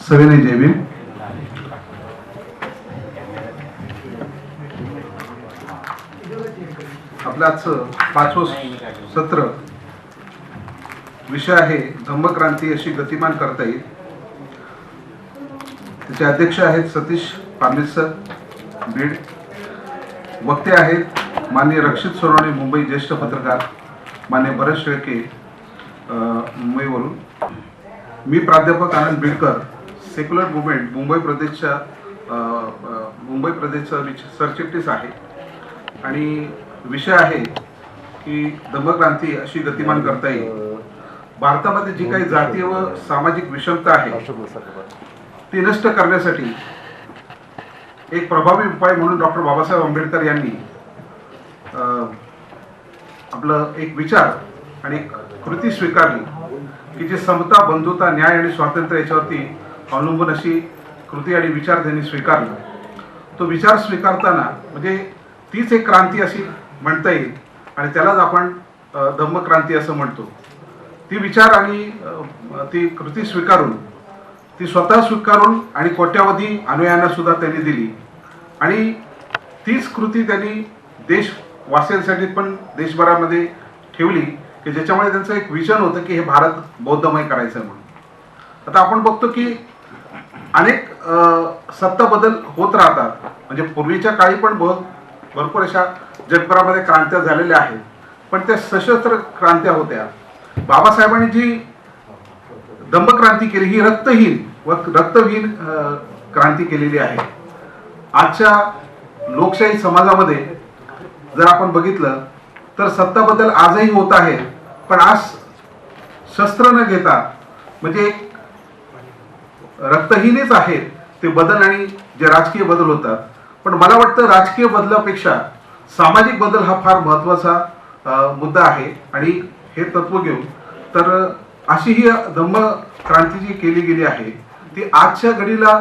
सविनय जय भीम आपलं आजचं पाचवं सत्र विषय आहे धम्मक्रांती अशी गतिमान करता येईल. त्याचे अध्यक्ष आहेत सतीश पामिल बीड. वक्ते आहेत माननीय रक्षित सोनवणे मुंबई ज्येष्ठ पत्रकार मान्य बरेच शेळके मुंबईवरून. मी प्राध्यापक आनंद बिडकर सेक्युलर मुवमेंट मुंबई प्रदेशच्या मुंबई प्रदेशचा विच- सरचिटणीस आहे. आणि विषय आहे की धम्मक्रांती अशी गतिमान करता येईल. भारतामध्ये जी काही जातीय व सामाजिक विषमता आहे ती नष्ट करण्यासाठी एक प्रभावी उपाय म्हणून डॉक्टर बाबासाहेब आंबेडकर यांनी आपलं एक विचार आणि कृती स्वीकारली की जी समता बंधुता न्याय आणि स्वातंत्र्य याच्यावरती अवलंबून अशी कृती आणि विचार त्यांनी स्वीकारला. तो विचार स्वीकारताना म्हणजे तीच एक क्रांती अशी म्हणता येईल आणि त्यालाच आपण धम्मक्रांती असं म्हणतो. ती विचार आणि ती कृती स्वीकारून ती स्वतः स्वीकारून आणि कोट्यावधी अनुयायांना सुद्धा त्यांनी दिली. आणि तीच कृती त्यांनी देशवासियांसाठी पण देशभरामध्ये ठेवली की ज्याच्यामुळे त्यांचं एक विजन होतं की हे भारत बौद्धमय करायचं म्हणून. आता आपण बघतो की अनेक सत्ता बदल होत राहतात. म्हणजे पूर्वीच्या काळी पण बघ भरपूर अशा जगभरामध्ये क्रांत्या झालेल्या आहेत. पण त्या सशस्त्र क्रांत्या होत्या. बाबासाहेबांनी जी दंभक्रांती केली ही रक्तहीन व रक्तहीन क्रांती केलेली आहे. आजच्या लोकशाही समाजामध्ये जर आपण बघितलं तर सत्ता बदल आजही होत आहे. पण आज शस्त्र न घेता म्हणजे एक रक्तहीनच आहेत ते बदल आणि जे राजकीय बदल होतात. पण मला वाटतं राजकीय बदलापेक्षा सामाजिक बदल हा फार महत्त्वाचा मुद्दा आहे. आणि हे तत्व घेऊन तर अशी ही धम्म क्रांती जी केली गेली आहे ती आजच्या घडीला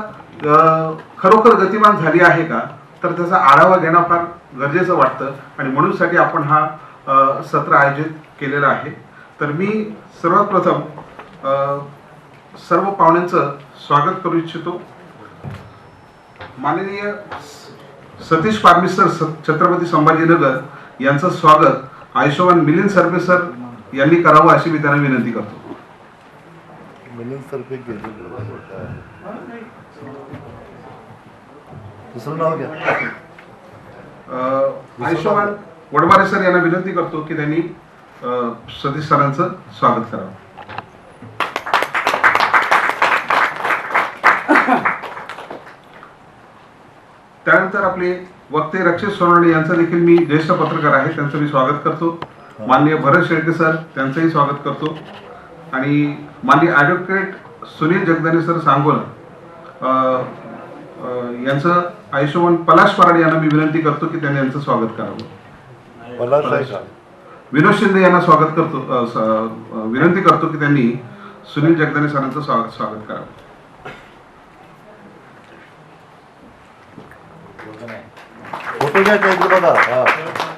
खरोखर गतिमान झाली आहे का? तर त्याचा आढावा घेणं फार गरजेचं वाटतं. आणि म्हणूनसाठी आपण हा सत्र आयोजित केलेला आहे. तर मी सर्वात प्रथम सर्व पाहुण्यांचं स्वागत करू इच्छितो. माननीय सतीश पारमेश्वर स- छत्रपती संभाजीनगर यांचं स्वागत आयुष्यवान मिलिंद सरपे सर यांनी करावं अशी मी त्यांना विनंती करतो. मिलिंद गेले दुसरं नाव घ्या अ, आयुष्यवान वडमारे सर यांना विनंती करतो की त्यांनी सतीश सरांचं स्वागत करावं. त्यानंतर आपले वक्ते रक्षित सोनवणे यांचं देखील मी ज्येष्ठ पत्रकार आहे त्यांचं मी स्वागत करतो. माननीय भरत शेळके सर त्यांचंही स्वागत करतो. आणि माननीय ॲडव्होकेट सुनील जगदाने सर सांगोला यांचं आयुष्यमान पलाश पराड यांना मी विनंती करतो की त्यांनी यांचं स्वागत करावं. विनोद शिंदे यांना स्वागत करतो विनंती करतो की त्यांनी सुनील जगदाने सरांचं स्वागत स्वागत करावं. फोटो घ्या का इकडे बघा हा